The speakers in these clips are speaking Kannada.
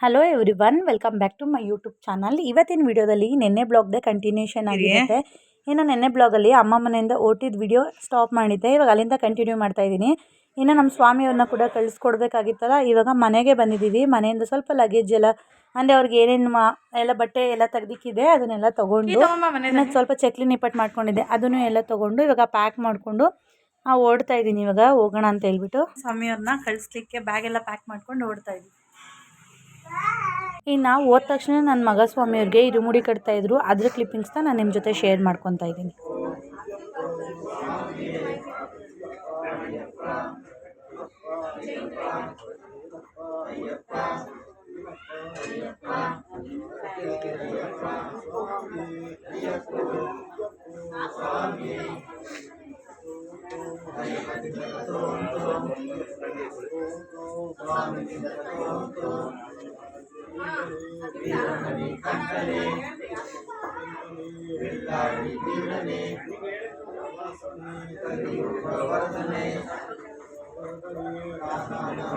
Hello everyone welcome back to my YouTube channel ಇವತ್ತಿನ ವಿಡಿಯೋದಲ್ಲಿ ನಿನ್ನೆ ಬ್ಲಾಗ್ದೇ ಕಂಟಿನ್ಯೂಷನ್ ಆಗಿರುತ್ತೆ. ಇನ್ನು ನೆನ್ನೆ ಬ್ಲಾಗಲ್ಲಿ ಅಮ್ಮ ಮನೆಯಿಂದ ಓಟಿದ ವಿಡಿಯೋ ಸ್ಟಾಪ್ ಮಾಡಿದ್ದೆ. ಇವಾಗ ಅಲ್ಲಿಂದ ಕಂಟಿನ್ಯೂ ಮಾಡ್ತಾ ಇದ್ದೀನಿ. ಇನ್ನು ನಮ್ಮ ಸ್ವಾಮಿಯವ್ರನ್ನ ಕೂಡ ಕಳಿಸ್ಕೊಡ್ಬೇಕಾಗಿತ್ತಲ್ಲ. ಇವಾಗ ಮನೆಗೆ ಬಂದಿದ್ದೀವಿ. ಮನೆಯಿಂದ ಸ್ವಲ್ಪ ಲಗೇಜ್ ಎಲ್ಲ ಅಂದರೆ ಅವ್ರಿಗೆ ಏನೇನು ಮಾ ಎಲ್ಲ ಬಟ್ಟೆ ಎಲ್ಲ ತೆಗ್ದಿಕ್ಕಿದೆ ಅದನ್ನೆಲ್ಲ ತೊಗೊಂಡು ಇನ್ನು ಸ್ವಲ್ಪ ಚಕ್ಲಿ ನಿಪ್ಪಟ್ಟು ಮಾಡ್ಕೊಂಡಿದ್ದೆ. ಅದನ್ನು ಎಲ್ಲ ತೊಗೊಂಡು ಇವಾಗ ಪ್ಯಾಕ್ ಮಾಡಿಕೊಂಡು ಓಡ್ತಾ ಇದ್ದೀನಿ ಇವಾಗ. ಹೋಗೋಣ ಅಂತ ಹೇಳ್ಬಿಟ್ಟು. ಸ್ವಾಮಿಯವ್ರನ್ನ ಕಳಿಸ್ಲಿಕ್ಕೆ ಬ್ಯಾಗ್ ಎಲ್ಲ ಪ್ಯಾಕ್ ಮಾಡ್ಕೊಂಡು ಓಡ್ತಾ ಇದ್ದೀನಿ. ಇನ್ನು ಹೋದ ತಕ್ಷಣ ನನ್ನ ಮಗ ಸ್ವಾಮಿಯವ್ರಿಗೆ ಇರುಮುಡಿ ಕಟ್ತಾ ಇದ್ರು. ಅದ್ರ ಕ್ಲಿಪ್ಪಿಂಗ್ಸ್ನ ನಾನು ನಿಮ್ಮ ಜೊತೆ ಶೇರ್ ಮಾಡ್ಕೊತಾ ಇದ್ದೀನಿ. వీరని కంటనే విల్లాడి వీరనే తని ప్రవర్తనే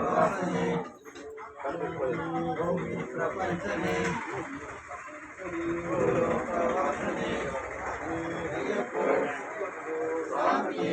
వాసనే ప్రపంచనే ప్రవర్తనే స్వామి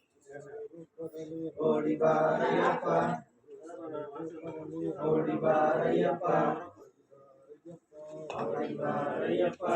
ஓடி வாரையப்பா ஓடி வாரையப்பா ஓடி வாரையப்பா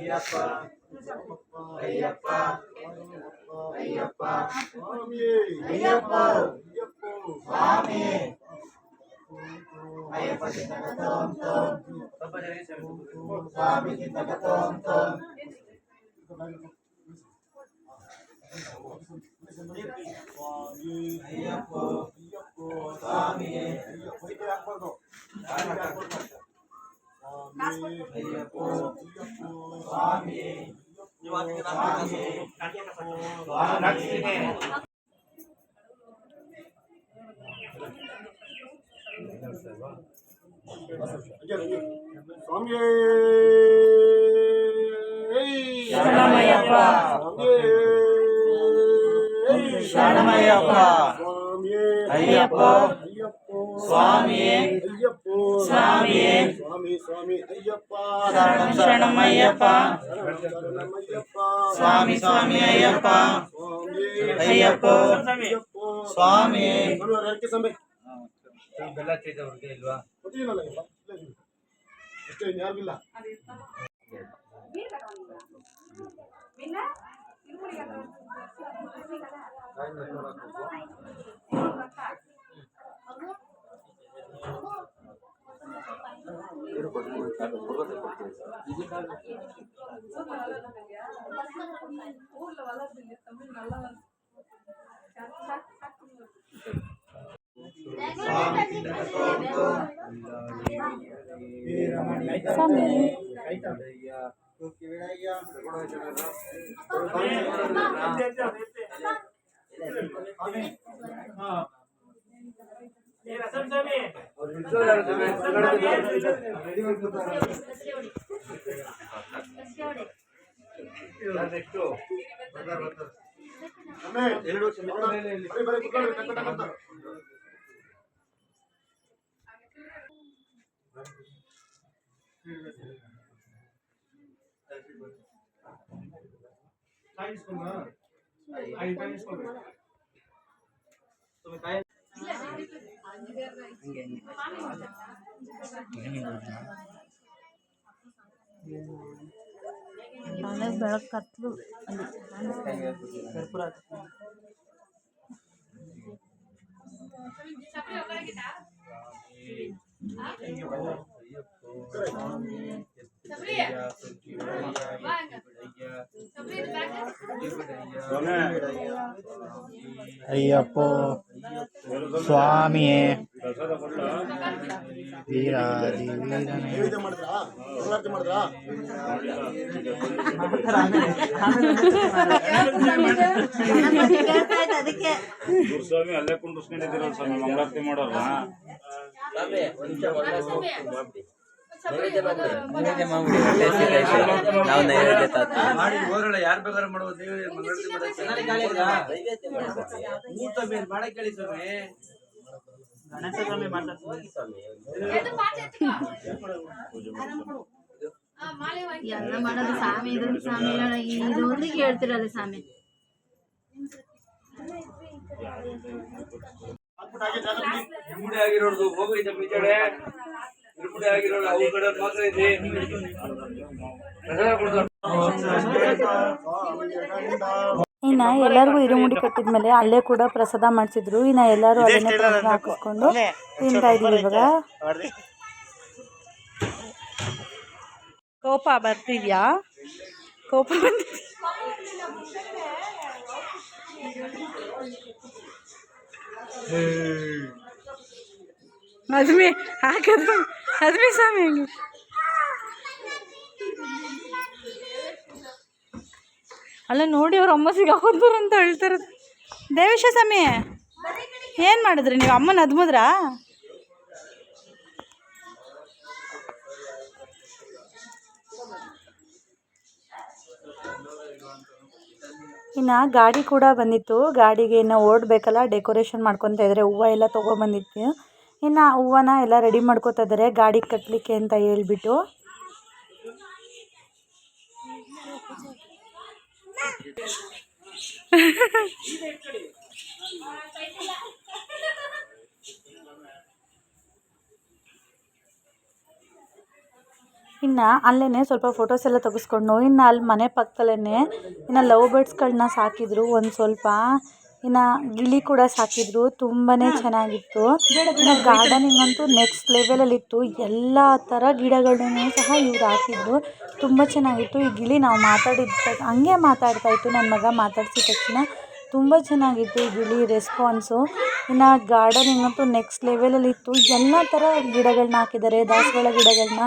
ಸ್ವಾಮಿ ಶರಣಮಯ್ಯಪ್ಪ. ಶರಣಮಯ್ಯಪ್ಪ. ಅಯ್ಯಪ್ಪ ಅಯ್ಯಪ್ಪ. ಸ್ವಾಮಿಯೇ. ಅಯ್ಯಪ್ಪ ಸ್ವಾಮಿಯೇ. ಸ್ವಾಮಿ ಸ್ವಾಮಿ ಅಯ್ಯಪ್ಪ ಶರಣಂ ಶರಣಮಯ್ಯಪ್ಪ ಶರಣಮಯ್ಯಪ್ಪ ಸ್ವಾಮಿ ಸ್ವಾಮಿ ಅಯ್ಯಪ್ಪ ಸ್ವಾಮಿ ಅಯ್ಯಪ್ಪ ಅಯ್ಯಪ್ಪ ಸ್ವಾಮಿ ಮನೋಹರ್ ಯಾಕೆ ಸಂಬೆ ಬೆಲ್ಲ ತಿಂದವ್ರಿಗೆ ಇಲ್ವಾ ಗೊತ್ತಿಲ್ಲಲ್ಲ ಇಲ್ಲ ಅಷ್ಟೇ ಯಾರಿಗಿಲ್ಲ ಸ್ವಾಮಿ ಸ್ವಾಮಿ ಬರೀ ಬರೀ ಕುತ್ಕೊಳ್ಳಿ ಟಕ್ ಟಕ್ ಅಂತ ಮನೆ ಬೆಳಕು ಕತ್ಲು ಅಯ್ಯಪ್ಪೋ ಸ್ವಾಮಿಯೇ. ವೀರಾದಿ ಮಾಡಿದ್ರಾ ಗುರುಸ್ವಾಮಿ ಅಲ್ಲೇ ಕುಂಡ್ರಸ್ಕೊಂಡಿದ್ದೀರಲ್ಲ ಸ್ವಾಮಿ ಮಂಗಳಾರತಿ ಮಾಡೋರ ನಾವು ನೈವೇದ್ಯ ತಾತ ಮಾಡಿ ಯಾರು ಬೇಕಾದ್ರೆ ಮೇಲೆ ಮಾಡಕ್ಕೆ ಹೇಳಿ ಸ್ವಾಮಿ. ಎಲ್ಲ ಮಾಡೋದು ಸ್ವಾಮಿ ಇದ್ರ ಸ್ವಾಮಿ ಇದು ಒಂದಿಗೆ ಕೇಳ್ತಿರಲ್ಲ ಸ್ವಾಮಿ. ಆಗಿರೋದು ಹೋಗೈತೆ ಪಿಚಡೆ ಎಲ್ಲರಿಗೂ ಅವು ಕಡೆ ಮಾತ್ರ ಇದೆ. ಇನ್ನ ಎಲ್ಲರಿಗೂ ಇರುಮುಡಿ ಕಟ್ಟಿದ್ಮೇಲೆ ಅಲ್ಲೇ ಕೂಡ ಪ್ರಸಾದ ಮಾಡಿಸಿದ್ರು. ಇನ್ನ ಎಲ್ಲರೂ ಅದನ್ನೇ ಪ್ರಸಾದ ಹಾಕಿಸ್ಕೊಂಡು ತಿಂತಾ ಇದೀವಿ ಇವಾಗ. ಕೋಪ ಬರ್ತಿದ್ಯಾ? ಕೋಪ ಬಂದಿದ್ಯಾ? ಅದ್ಮಿ ಹಾಕಿದ್ರು ಅದ್ಮಿ ಸ್ವಾಮಿ. ಅಲ್ಲ, ನೋಡಿ ಅವ್ರ ಅಮ್ಮ ಸಿಗಾಕೊಂಡ್ರು ಅಂತ ಹೇಳ್ತಾರೆ ದೇವೇಶ ಸ್ವಾಮಿ, ಏನು ಮಾಡಿದ್ರಿ ನೀವು? ಅಮ್ಮನ ಅದ್ಮುದ್ರಾ ಇನ್ನು ಗಾಡಿ ಕೂಡ ಬಂದಿತ್ತು. ಗಾಡಿಗೆ ಇನ್ನು ಓಡಬೇಕಲ್ಲ, ಡೆಕೋರೇಷನ್ ಮಾಡ್ಕೊತಾ ಇದ್ದಾರೆ ಹೂವು ಎಲ್ಲ ತೊಗೊಬಂದಿತ್ತು ಇನ್ನು ಹೂವನ ಎಲ್ಲ ರೆಡಿ ಮಾಡ್ಕೊತಾ ಇದ್ದಾರೆ. ಗಾಡಿ ಕಟ್ಟಲಿಕ್ಕೆ ಅಂತ ಹೇಳ್ಬಿಟ್ಟು. ಇನ್ನು ಅಲ್ಲೇ ಸ್ವಲ್ಪ ಫೋಟೋಸ್ ಎಲ್ಲ ತೆಗೆಸ್ಕೊಂಡು ಇನ್ನು ಅಲ್ಲಿ ಮನೆ ಪಕ್ಕದಲ್ಲೇ ಇನ್ನು ಲವ್ ಬರ್ಡ್ಸ್ಗಳನ್ನ ಸಾಕಿದ್ರು ಒಂದು ಸ್ವಲ್ಪ. ಇನ್ನು ಗಿಳಿ ಕೂಡ ಸಾಕಿದ್ರು ತುಂಬಾ ಚೆನ್ನಾಗಿತ್ತು. ಇನ್ನು ಗಾರ್ಡನಿಂಗ್ ಅಂತೂ ನೆಕ್ಸ್ಟ್ ಲೆವೆಲಲ್ಲಿತ್ತು ಎಲ್ಲ ಥರ ಗಿಡಗಳನ್ನೂ ಸಹ ಇವ್ರು ಹಾಕಿದ್ರು. ತುಂಬ ಚೆನ್ನಾಗಿತ್ತು. ಈ ಗಿಳಿ ನಾವು ಮಾತಾಡಿದ ಹಂಗೆ ಮಾತಾಡ್ತಾ ಇತ್ತು. ನನ್ನ ಮಗ ಮಾತಾಡಿಸಿದ ತಕ್ಷಣ ತುಂಬ ಚೆನ್ನಾಗಿತ್ತು ಈ ಗಿಳಿ ರೆಸ್ಪಾನ್ಸು ಇನ್ನು ಗಾರ್ಡನಿಂಗ್ ಅಂತೂ ನೆಕ್ಸ್ಟ್ ಲೆವೆಲಲ್ಲಿತ್ತು ಎಲ್ಲ ಥರ ಗಿಡಗಳನ್ನ ಹಾಕಿದ್ದಾರೆ. ದಾಸವಾಳ ಗಿಡಗಳನ್ನ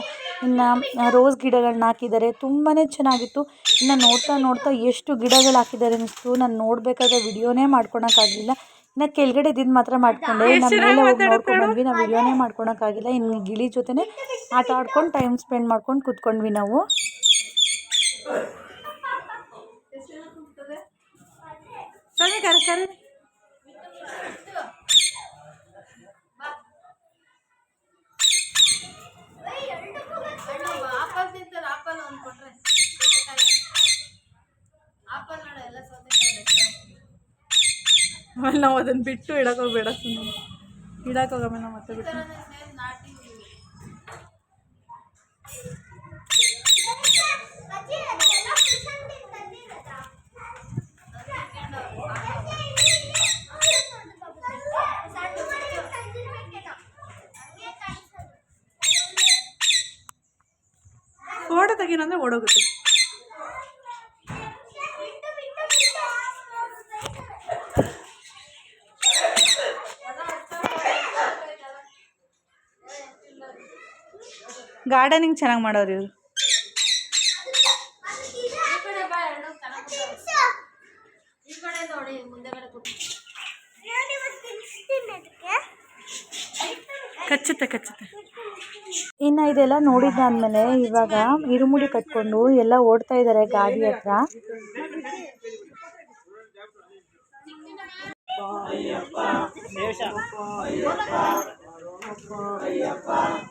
ಇನ್ನು ರೋಸ್ ಗಿಡಗಳನ್ನ ಹಾಕಿದ್ದಾರೆ. ತುಂಬಾ ಚೆನ್ನಾಗಿತ್ತು. ಇನ್ನು ನೋಡ್ತಾ ನೋಡ್ತಾ ಎಷ್ಟು ಗಿಡಗಳು ಹಾಕಿದ್ದಾರೆ ಅನ್ನಿಸ್ತು. ನಾನು ನೋಡಬೇಕಾದ್ರೆ ವಿಡಿಯೋನೇ ಮಾಡ್ಕೊಳಕ್ಕಾಗಲಿಲ್ಲ. ಇನ್ನು ಕೆಳಗಡೆ ಇದ್ದಿದ್ದು ಮಾತ್ರ ಮಾಡ್ಕೊಂಡೆ. ನಾನು ಮೇಲೆ ಹೋಗಿ ನೋಡ್ಕೊಂಡು ಬಂದ್ವಿ. ನಾವು ವಿಡಿಯೋನೇ ಮಾಡ್ಕೊಳಕ್ಕಾಗಿಲ್ಲ. ಇನ್ನು ಗಿಳಿ ಜೊತೆನೇ ಆಟ ಆಡ್ಕೊಂಡು ಟೈಮ್ ಸ್ಪೆಂಡ್ ಮಾಡ್ಕೊಂಡು ಕೂತ್ಕೊಂಡ್ವಿ ನಾವು. ಕರೆ ಕರೆ ಕರೆ ನಾವು ಅದನ್ನು ಬಿಟ್ಟು ಇಡಕ್ಕೆ ಹೋಗ್ಬೇಡ ಸುಮ್ಮನೆ ಇಡಕ್ಕೆ ಹೋಗಮ್ಮ ನಾವು ಮತ್ತೆ ಬಿಟ್ಟು. ಫೋಟೋ ತೆಗೀನಂದ್ರೆ ಓಡೋಗುತ್ತೆ. ಗಾರ್ಡನಿಂಗ್ ಚೆನ್ನಾಗಿ ಮಾಡೋರು ಇವರು. ಕಚ್ಚುತ್ತೆ ಕಚ್ಚುತ್ತೆ. ಇದೆಲ್ಲ ನೋಡಿದ್ದಾದ್ಮೇಲೆ ಇವಾಗ ಇರುಮುಡಿ ಕಟ್ಕೊಂಡು ಎಲ್ಲ ಓಡ್ತಾ ಇದ್ದಾರೆ ಗಾಡಿ ಹತ್ರ. ಮೇಲೆ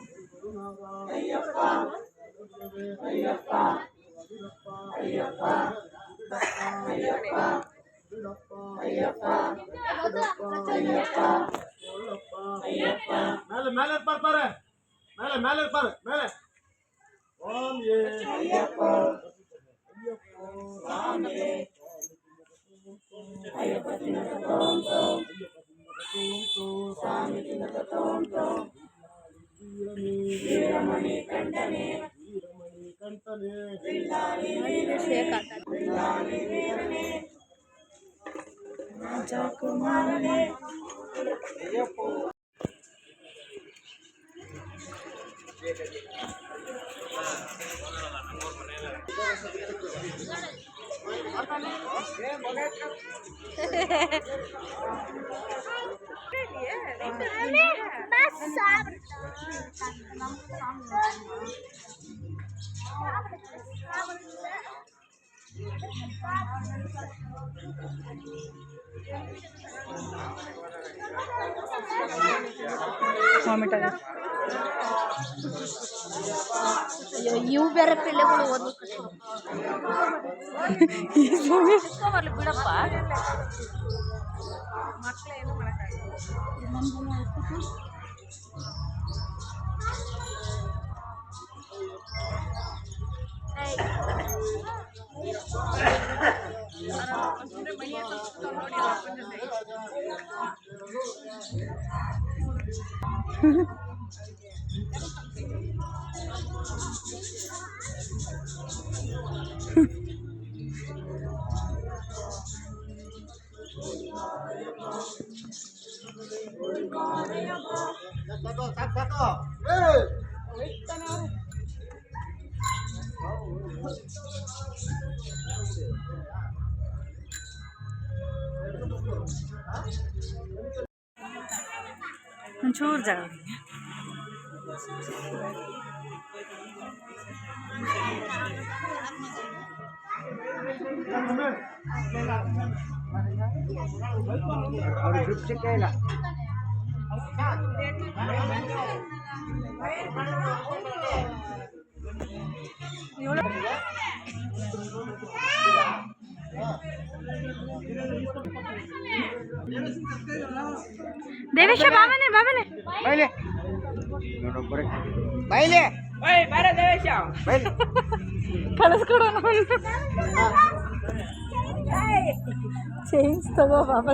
मेले पर मेले ओम ये Jangan lupa ಅಯ್ಯೋ ಇವು ಬೇರೆ ಪಿಲ್ಲೆಗಳು ಓದ್ಬೇಕು ಬರ್ಲಿ ಬಿಡಪ್ಪ ಮಕ್ಕಳೇನು ಮಾಡೋಕ್ಕಾಗಲ್ಲ ಒಂಚೂರು ಜಾಗ ಅವ್ರು ದುಡ್ಡು ಸಿಕ್ಕೇ ಇಲ್ಲ ದೇವೇಶ ಬಾಬನೆ ಬಾಬನೆ ಬೈಲೆ. ನೋಡೋಕೊರೆ ಬೈಲೆ. ಓಯ್ ಬಾರ ದೇವೇಶ. ಬೈಲೆ. ಕಳಿಸ್ಕೊಡೋಣ ಚೇಂಜ್ ತಗೋ ಬಾಬಾ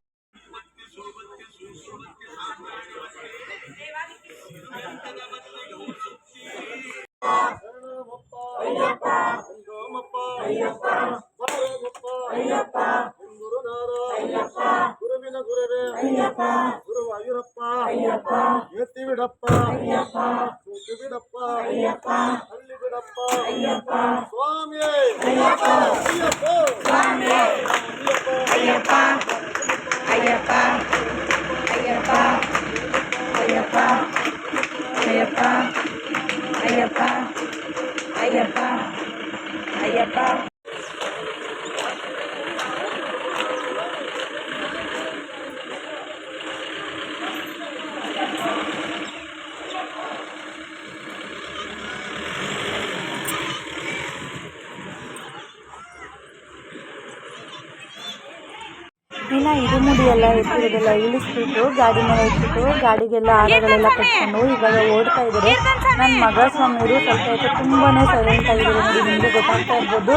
ಗಾಡಿ ಮೇಲೆ ಇಟ್ಬಿಟ್ಟು ಗಾಡಿಗೆಲ್ಲ ಹಾರಗಳೆಲ್ಲ ಕಟ್ಕೊಂಡು ಇವಾಗ ಓಡ್ತಾ ಇದ್ದಾರೆ. ನನ್ನ ಮಗ ಸ್ವಾಮಿಯವರು ಸ್ವಲ್ಪ ಹೊತ್ತು ತುಂಬಾ ಸೈಲೆಂಟ್ ಆಗಿದ್ದಾರೆ ನೋಡಿ ನಿಮಗೆ ಗೊತ್ತಾಗ್ತಾ ಇರ್ಬೋದು.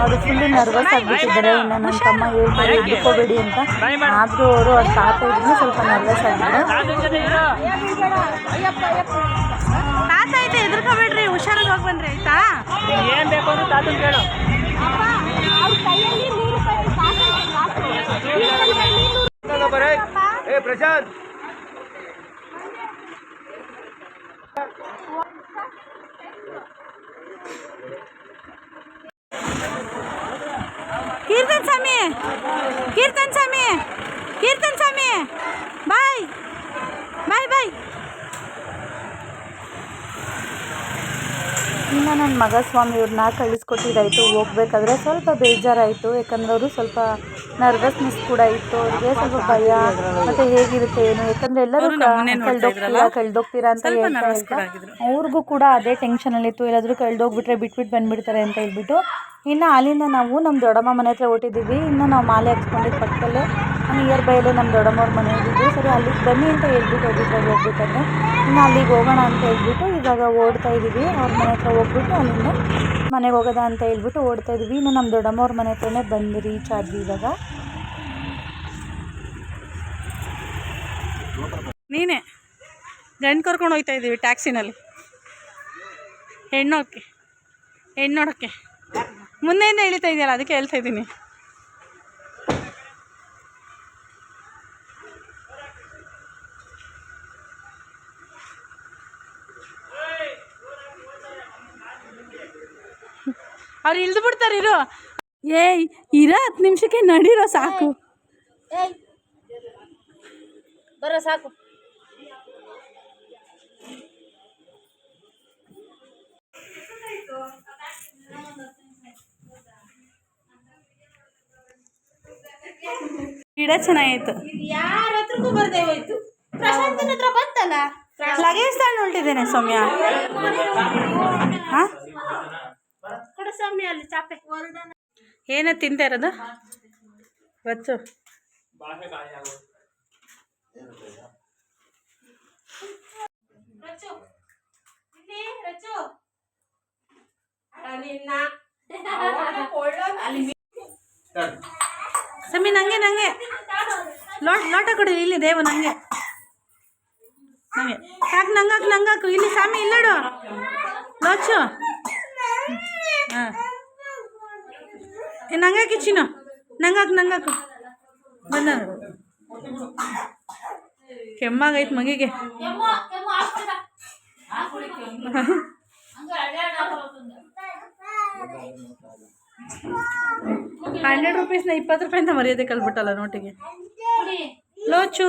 ಅವರು ಫುಲ್ಲು ನರ್ವಸ್ ಆಗಿಬಿಟ್ಟಿದ್ದಾರೆ. ಇನ್ನು ನನ್ನ ತಮ್ಮ ಹೇಳ್ತಾರೆ ಎದ್ದುಕೋಬೇಡಿ ಅಂತ. ಆದರೂ ಅವರು ಅವ್ರ ತಾತ ಇದ್ರು ಸ್ವಲ್ಪ ನರ್ವಸ್ ಆಗಿದ್ದಾರೆ. ತಾತ ಐತೆ ಎದುರ್ಕೋಬೇಡ್ರಿ ಹುಷಾರಾಗಿ ಹೋಗಿ ಬಂದ್ರಿ ಆಯ್ತಾ? ಏನ್ ಬೇಕು ಅಂತ ತಾತನ್ ಕೇಳು. ಏ ಪ್ರಶಾಂತ್ ಕೀರ್ತನ್ ಸ್ವಾಮಿ ಕೀರ್ತನ್ ಸ್ವಾಮಿ ಕೀರ್ತನ್ ಸ್ವಾಮಿ ಬಾಯ್ ಬಾಯ್ ಬಾಯ್ ಇನ್ನು ನನ್ನ ಮಗ ಸ್ವಾಮಿಯವ್ರನ್ನ ಕಳಿಸ್ಕೊಟ್ಟಿದ್ದಾಯಿತು ಹೋಗ್ಬೇಕಾದ್ರೆ ಸ್ವಲ್ಪ ಬೇಜಾರಾಯಿತು. ಯಾಕಂದ್ರೆ ಅವರು ಸ್ವಲ್ಪ ನರ್ವಸ್ನೆಸ್ ಕೂಡ ಇತ್ತು. ಅವ್ರಿಗೆ ಸ್ವಲ್ಪ ಭಯ. ಮತ್ತೆ ಹೇಗಿರುತ್ತೆ ಏನು? ಯಾಕಂದರೆ ಎಲ್ಲರೂ ಕಳ್ದೋಗ್ತೀರಾ? ಕಳ್ದೋಗ್ತೀರಾ ಅಂತ ಹೇಳ್ತಾ ಇರ್ತಾ ಅವ್ರಿಗೂ ಕೂಡ ಅದೇ ಟೆನ್ಷನಲ್ಲಿತ್ತು ಎಲ್ಲಾದರೂ ಕಳ್ದೋಗ್ಬಿಟ್ರೆ ಬಿಟ್ಬಿಟ್ಟು ಬಂದ್ಬಿಡ್ತಾರೆ ಅಂತ ಹೇಳ್ಬಿಟ್ಟು ಇನ್ನು ಅಲ್ಲಿಂದ ನಾವು ನಮ್ಮ ದೊಡ್ಡಮ್ಮ ಮನೆ ಹತ್ರ ಹೊಟ್ಟಿದ್ದೀವಿ ಇನ್ನು ನಾವು ಮಾಲೆ ಹಾಕ್ಸ್ಕೊಂಡಿದ್ದು ಪಕ್ಕದಲ್ಲೇ ನಿಯರ್ ಬೈಲೇ ನಮ್ಮ ದೊಡ್ಡಮ್ಮವ್ರ ಮನೆ ಇದ್ದಿದ್ದು. ಸರಿ, ಅಲ್ಲಿಗೆ ಬನ್ನಿ ಅಂತ ಹೇಳ್ಬಿಟ್ಟು ಹೋಗಿದ್ದಾಗ ಹೋಗ್ಬೇಕಂದ್ರೆ ಇನ್ನು ಅಲ್ಲಿಗೆ ಹೋಗೋಣ ಅಂತ ಹೇಳ್ಬಿಟ್ಟು ಇವಾಗ ಓಡ್ತಾ ಇದ್ದೀವಿ. ಅವ್ರ ಮನೆ ಹತ್ರ ಹೋಗ್ಬಿಟ್ಟು ಅಲ್ಲಿಂದ ಮನೆಗೆ ಹೋಗೋದ ಅಂತ ಹೇಳ್ಬಿಟ್ಟು ಓಡ್ತಾ ಇದ್ವಿ ಇನ್ನು ನಮ್ಮ ದೊಡ್ಡಮ್ಮವ್ರ ಮನೆ ಹತ್ರನೇ ಬಂದು ರೀಚ್ ಆದ್ವಿ ಇವಾಗ. ನೀನೇ? ಗಂಡು ಕರ್ಕೊಂಡು ಹೋಗ್ತಾ ಇದ್ದೀವಿ ಟ್ಯಾಕ್ಸಿನಲ್ಲಿ ಹೆಣ್ಣೋಕೆ. ಹೆಣ್ಣು ನೋಡೋಕ್ಕೆ ಮುಂದೆಯಿಂದ ಇಳಿತಾ ಇದೆಯಲ್ಲ, ಅದಕ್ಕೆ ಹೇಳ್ತಾ ಇದ್ದೀನಿ. ಅವ್ರು ಇಳ್ದು ಬಿಡ್ತಾರೆ ಇರು. ಏಯ್ ಇರೋ ಹತ್ತು ನಿಮಿಷಕ್ಕೆ ನಡೀರೋ ಸಾಕು. ಬರೋ ಸಾಕು. ಗಿಡ ಚೆನ್ನಾಗಿತ್ತು. ಯಾರ ಹತ್ರಕ್ಕೂ ಬರ್ದೇ ಹೋಯ್ತು. ಪ್ರಶಾಂತನ ಹತ್ರ ಬಂತಲ್ಲ? ಲಗೇಜ್ ತಗೊಂಡು ನೋಡ್ತಿದ್ದೇನೆ ಸೌಮ್ಯ. ಹಾಂ? ಸ್ವಾಮಿ ಅಲ್ಲಿ ಚಾಪೆ. ಏನ ತಿಂತ ಇರೋದು? ಬಚ್ಚು ಸ್ವಾಮಿ ಸಮಿ ನಂಗೆ ನಂಗೆ. ಲೋಟ ಲೋಟ ಕೊಡಿ ಇಲ್ಲಿ ದೇವ ನಂಗೆ. ನಂಗೆ. ಯಾಕೆ ನಂಗಾಕು ನಂಗಾಕು ಇಲ್ಲಿ ಸ್ವಾಮಿ ಇಲ್ಲಡು ಲೋಚು. ಹಾಂ. ನಂಗಾಕಿ ಚಿನ್ನು. ನಂಗಾಕ ನಂಗಾಕ. ಬಂದ ಕೆಮ್ಮಾಗೈತೆ ಮಗಿಗೆ. ಹಂಡ್ರೆಡ್ ರುಪೀಸ್ನ ಇಪ್ಪತ್ತು ರೂಪಾಯಿ ಅಂತ ಮರ್ಯಾದೆ ಕಲ್ಬಿಟ್ಟಲ್ಲ ನೋಟಿಗೆ. ಲೋಚು.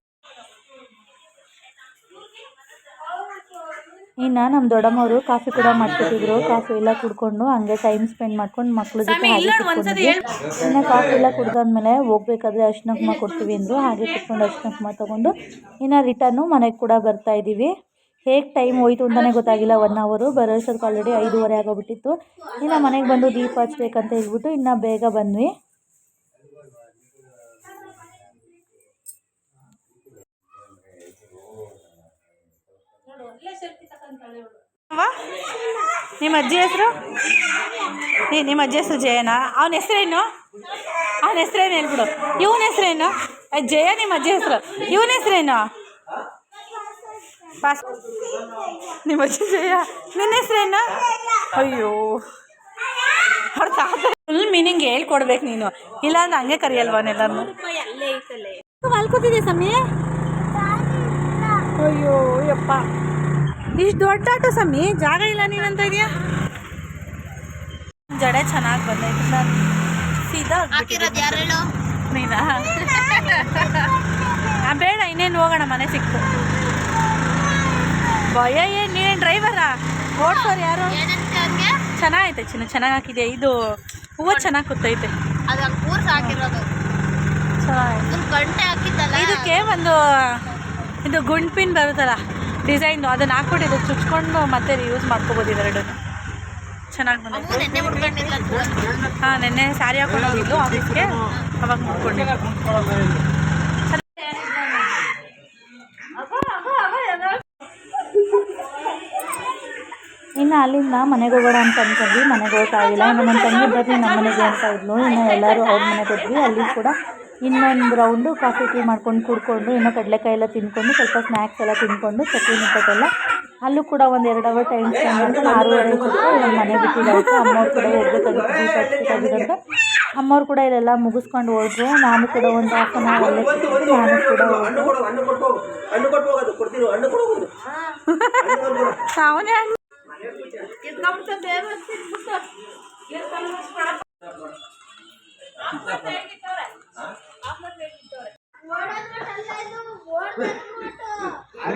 ಇನ್ನು ನಮ್ಮ ದೊಡ್ಡಮ್ಮವರು ಕಾಫಿ ಕೂಡ ಮಾಡ್ಕೊಟ್ಟಿದ್ರು. ಕಾಫಿ ಎಲ್ಲ ಕುಡ್ಕೊಂಡು ಹಂಗೆ ಟೈಮ್ ಸ್ಪೆಂಡ್ ಮಾಡ್ಕೊಂಡು ಮಕ್ಳ ಜೊತೆ ಹಾಗೆ ಕುತ್ಕೊಂಡಿದ್ವಿ. ಇನ್ನು ಕಾಫಿ ಎಲ್ಲ ಕುಡ್ದಾದ್ಮೇಲೆ ಹೋಗ್ಬೇಕಾದ್ರೆ ಅರ್ಶಿನ ಕುಂಕುಮ ಕೊಡ್ತೀವಿ ಅಂದರು. ಹಾಗೆ ಕುತ್ಕೊಂಡು ಅರ್ಶಿನ ಕುಂಕುಮ ತೊಗೊಂಡು ಇನ್ನು ರಿಟರ್ನು ಮನೆಗೆ ಕೂಡ ಬರ್ತಾ ಇದ್ದೀವಿ ಹೇಗೆ ಟೈಮ್ ಹೋಯ್ತು ಅಂತಲೇ ಗೊತ್ತಾಗಿಲ್ಲ. ಒನ್ ಅವರು ಬರೋಷ್ಟೊತ್ತಿಗೆ ಆಲ್ರೆಡಿ ಐದೂವರೆ ಆಗೋಗ್ಬಿಟ್ಟಿತ್ತು. ಇನ್ನು ಮನೆಗೆ ಬಂದು ದೀಪ ಹಚ್ಬೇಕಂತ ಹೇಳ್ಬಿಟ್ಟು ಇನ್ನು ಬೇಗ ಬಂದ್ವಿ. ನಿಮ್ಮ ಅಜ್ಜಿ ಹೆಸರು? ನೀ ನಿಮ್ಮ ಅಜ್ಜಿ ಹೆಸರು ಜಯನಾ? ಅವನ ಹೆಸರೇನು? ಅವನ ಹೆಸರೇನು ಹೇಳ್ಬಿಡು. ಇವನ ಹೆಸರೇನು? ಜಯ ನಿಮ್ಮ ಅಜ್ಜಿ ಹೆಸರು. ಇವನ ಹೆಸರೇನು? ಪಾಸ್ ನಿಮ್ಮ ಅಜ್ಜಿ ಜಯ. ನಿನ್ನ ಹೆಸರೇನು? ಅಯ್ಯೋ. ಅವ್ರ ತಾತ ಫುಲ್ ಮೀನಿಂಗ್ ಹೇಳ್ಕೊಡ್ಬೇಕು ನೀನು. ಇಲ್ಲಾಂದ್ರೆ ಹಂಗೆ ಕರಿಯಲ್ವನೆಲ್ಲರೂ ಮಲ್ಕೋತಿದ್ದೆ ಸಮಯ ಅಯ್ಯೋ ಯಪ್ಪ. ಇಷ್ಟು ದೊಡ್ಡ ಆಟೋ ಸ್ವಾಮಿ ಜಾಗ ಇಲ್ಲ ನೀನಂತ ಇದೆಯಾ? ಜಡೆ ಚೆನ್ನಾಗಿ ಬಂದೈತೆ ನಾನು ಸೀದಾ ನೀನಾ? ಬೇಡ ಇನ್ನೇನು ಹೋಗೋಣ ಮನೆ ಸಿಕ್ತು. ಭಯ ಏನು ನೀನೇನು ಡ್ರೈವರಾ ಓಡ್ಸೋರು ಯಾರು? ಚೆನ್ನಾಗೈತೆ ಚಿನ್ನ ಚೆನ್ನಾಗಿ ಹಾಕಿದೆ ಇದು ಹೂವು ಚೆನ್ನಾಗಿ ಕೂತೈತೆ ಇದಕ್ಕೆ ಒಂದು ಇದು ಗುಂಡ್ ಪಿನ್ ಬರುತ್ತಲ್ಲ ಡಿಸೈನ್ದು ಅದನ್ನ ಹಾಕ್ಬಿಟ್ಟು ಇದು ಚುಚ್ಕೊಂಡು ಮತ್ತೆ ಯೂಸ್ ಮಾಡ್ಕೋಬೋದು ಇವೆರಡು ಚೆನ್ನಾಗಿ ಬಂದಿದೆ. ಹಾಂ ನೆನ್ನೆ ಸ್ಯಾರಿ ಹಾಕೊಂಡು ಹೋಗಿದ್ದು ಆಫೀಸ್ಗೆ ಅವಾಗ ಮುಟ್ಕೊಂಡು ಇನ್ನು ಅಲ್ಲಿಂದ ಮನೆಗೆ ಹೋಗೋಣ ಅಂತ ಅನ್ಕೊಂಡ್ವಿ. ಮನೆಗೆ ಹೋಗ್ತಾ ಇಲ್ಲ ನಮ್ಮ ತಂಗಿ ಬರ್ರಿ ನಮ್ಮ ಮನೆಗೆ ಅಂತ ಇದ್ಲು. ಇನ್ನು ಎಲ್ಲರೂ ಅವ್ರ ಮನೆಗೆ ಹೋದ್ವಿ. ಅಲ್ಲಿ ಕೂಡ ಇನ್ನೊಂದು ರೌಂಡು ಕಾಫಿ ಟೀ ಮಾಡ್ಕೊಂಡು ಕುಡ್ಕೊಂಡು ಇನ್ನು ಕಡಲೆಕಾಯಿ ಎಲ್ಲ ತಿನ್ಕೊಂಡು ಸ್ವಲ್ಪ ಸ್ನ್ಯಾಕ್ಸ್ ಎಲ್ಲ ತಿನ್ಕೊಂಡು ಚಟ್ನಿ ಮುಟ್ಟೋದೆಲ್ಲ ಅಲ್ಲೂ ಕೂಡ ಒಂದು ಎರಡು ಅವರ್ ಟೈಮ್ ಸ್ಪೆಂಡ್ ಮಾಡ್ಕೊಂಡು ಆರೂವರೆ ಕೊಟ್ಟು ನಮ್ಮ ಮನೆ ಬಿಟ್ಟಿದ್ದಾರೆ ಅಮ್ಮವ್ರು ಕೂಡ ಹೋಗ್ಬೇಕಾಗಿತ್ತು ಅಮ್ಮವ್ರು ಕೂಡ ಇಲ್ಲೆಲ್ಲ ಮುಗಿಸ್ಕೊಂಡು ಹೋದ್ರು. ನಾನು ಕೂಡ ಒಂದು ಹಾಫ್ ಆನ್ ಅವರ್ ಅಲ್ಲೇ ನಾನು ಕೂಡ ಅವನೇ ಹಣ್ಣು.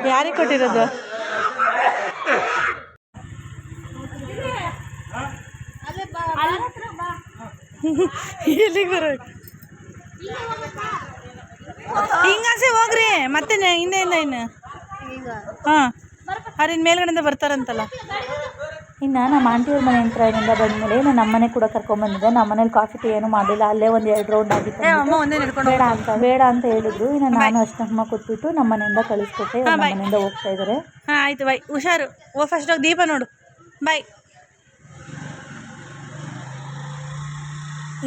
ಯಾರಿಗೆ ಕೊಟ್ಟಿರೋದು? ಎಲ್ಲಿಗೆ ಬರೋದು? ಹಿಂಗಾಸೆ ಹೋಗ್ರಿ ಮತ್ತೆ ಹಿಂದೆ ಹಿಂದೆ ಇನ್ನು. ಹಾಂ. ಅವ್ರಿನ್ ಮೇಲ್ಗಡೆಯಿಂದ ಬರ್ತಾರಂತಲ್ಲ. ಇನ್ನು ನಮ್ಮ ಆಂಟಿಯವ್ರ ಮನೆ ಇಂದ ಬಂದಮೇಲೆ ನಾನು ನಮ್ಮ ಮನೆ ಕೂಡ ಕರ್ಕೊಂಬಂದಿದ್ದೆ ನಮ್ಮ ಮನೇಲಿ ಕಾಫಿ ಟೀ ಏನೂ ಮಾಡಿಲ್ಲ ಅಲ್ಲೇ ಒಂದು ಎರಡು ರೌಂಡ್ ಆಗಿತ್ತು ಬೇಡ ಅಂತ ಬೇಡ ಅಂತ ಹೇಳಿದ್ರು. ಇನ್ನು ನಾನು ಅಷ್ಟಮ್ಮ ಕೊಟ್ಬಿಟ್ಟು ನಮ್ಮ ಮನೆಯಿಂದ ಕಳಿಸ್ಕೊಟ್ಟೆ. ನಮ್ಮ ಮನೆಯಿಂದ ಹೋಗ್ತಾ ಇದ್ದಾರೆ ಹಾಂ ಆಯ್ತು ಬಾಯ್ ಹುಷಾರು. ಓ ಫಸ್ಟ್ ಹೋಗಿ ದೀಪ ನೋಡು. ಬಾಯ್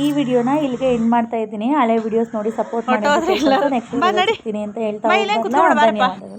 ಈ ವಿಡಿಯೋನ ಇಲ್ಲಿಗೆ ಎಂಡ್ ಮಾಡ್ತಾ ಇದ್ದೀನಿ. ಹಳೆ ವಿಡಿಯೋಸ್ ನೋಡಿ ಸಪೋರ್ಟ್ ಮಾಡಿ. ನೆಕ್ಸ್ಟ್ ಅಂತ ಹೇಳ್ತಾ. ಧನ್ಯವಾದಗಳು.